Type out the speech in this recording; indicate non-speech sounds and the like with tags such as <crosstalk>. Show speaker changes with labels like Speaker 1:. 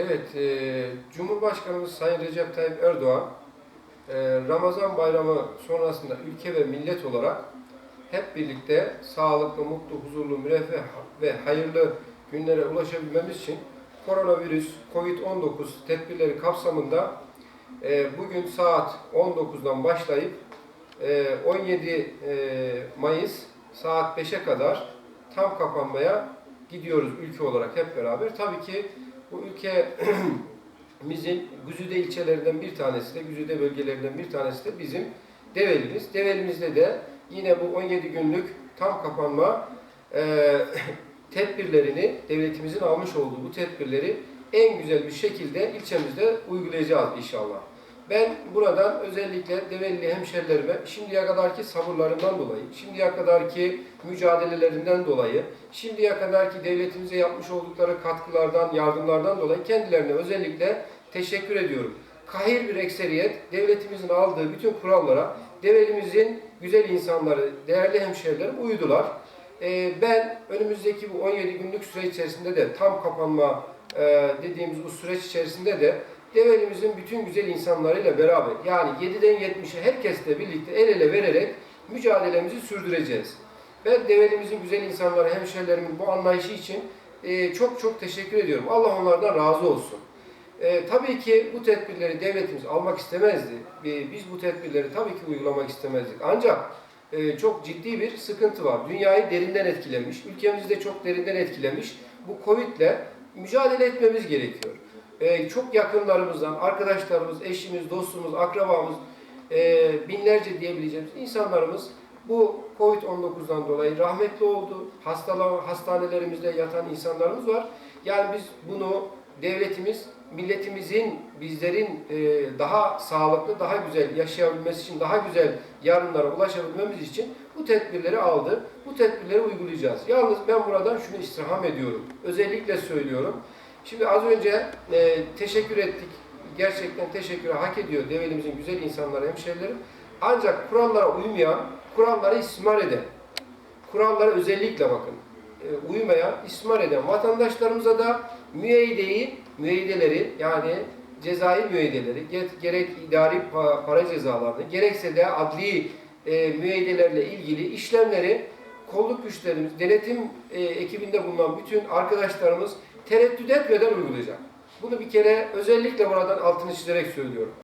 Speaker 1: Evet, e, Cumhurbaşkanımız Sayın Recep Tayyip Erdoğan e, Ramazan bayramı sonrasında ülke ve millet olarak hep birlikte sağlıklı, mutlu, huzurlu, müreffeh ve hayırlı günlere ulaşabilmemiz için koronavirüs, Covid-19 tedbirleri kapsamında e, bugün saat 19'dan başlayıp e, 17 e, Mayıs saat 5'e kadar tam kapanmaya gidiyoruz ülke olarak hep beraber. Tabii ki bu ülkemizin <clears throat> Güzide ilçelerinden bir tanesi de, Güzide bölgelerinden bir tanesi de bizim Develimiz. Develimizde de yine bu 17 günlük tam kapanma e, <clears throat> tedbirlerini, devletimizin almış olduğu bu tedbirleri en güzel bir şekilde ilçemizde uygulayacağız inşallah. Ben buradan özellikle Develi hemşerilerime şimdiye kadarki sabırlarından dolayı, şimdiye kadarki mücadelelerinden dolayı, şimdiye kadarki devletimize yapmış oldukları katkılardan, yardımlardan dolayı kendilerine özellikle teşekkür ediyorum. Kahir bir ekseriyet devletimizin aldığı bütün kurallara, develimizin güzel insanları, değerli hemşerilerim uydular. Ee, ben önümüzdeki bu 17 günlük süre içerisinde de tam kapanma e, dediğimiz bu süreç içerisinde de Develimizin bütün güzel insanlarıyla beraber yani 7'den 70'e herkesle birlikte el ele vererek mücadelemizi sürdüreceğiz. Ben Develimizin güzel insanları, hemşerilerimin bu anlayışı için e, çok çok teşekkür ediyorum. Allah onlardan razı olsun. E, tabii ki bu tedbirleri devletimiz almak istemezdi. E, biz bu tedbirleri tabii ki uygulamak istemezdik. Ancak e, çok ciddi bir sıkıntı var. Dünyayı derinden etkilemiş, ülkemizi de çok derinden etkilemiş. Bu Covid ile mücadele etmemiz gerekiyor. Ee, çok yakınlarımızdan, arkadaşlarımız, eşimiz, dostumuz, akrabamız, e, binlerce diyebileceğimiz insanlarımız bu Covid-19'dan dolayı rahmetli oldu. Hastalar, hastanelerimizde yatan insanlarımız var. Yani biz bunu devletimiz, milletimizin, bizlerin e, daha sağlıklı, daha güzel yaşayabilmesi için, daha güzel yarınlara ulaşabilmemiz için bu tedbirleri aldı. Bu tedbirleri uygulayacağız. Yalnız ben buradan şunu istirham ediyorum. Özellikle söylüyorum. Şimdi az önce e, teşekkür ettik. Gerçekten teşekkürü hak ediyor develimizin güzel insanları, hemşerilerim. Ancak kurallara uymayan, kurallara istismar eden, kurallara özellikle bakın, e, uymayan, istismar eden vatandaşlarımıza da müeyyideyi, müeyyideleri yani cezai müeyyideleri, ge- gerek idari pa- para cezalarını, gerekse de adli e, müeyyidelerle ilgili işlemleri kolluk güçlerimiz, denetim e, ekibinde bulunan bütün arkadaşlarımız tereddüt etmeden uygulayacak. Bunu bir kere özellikle buradan altını çizerek söylüyorum.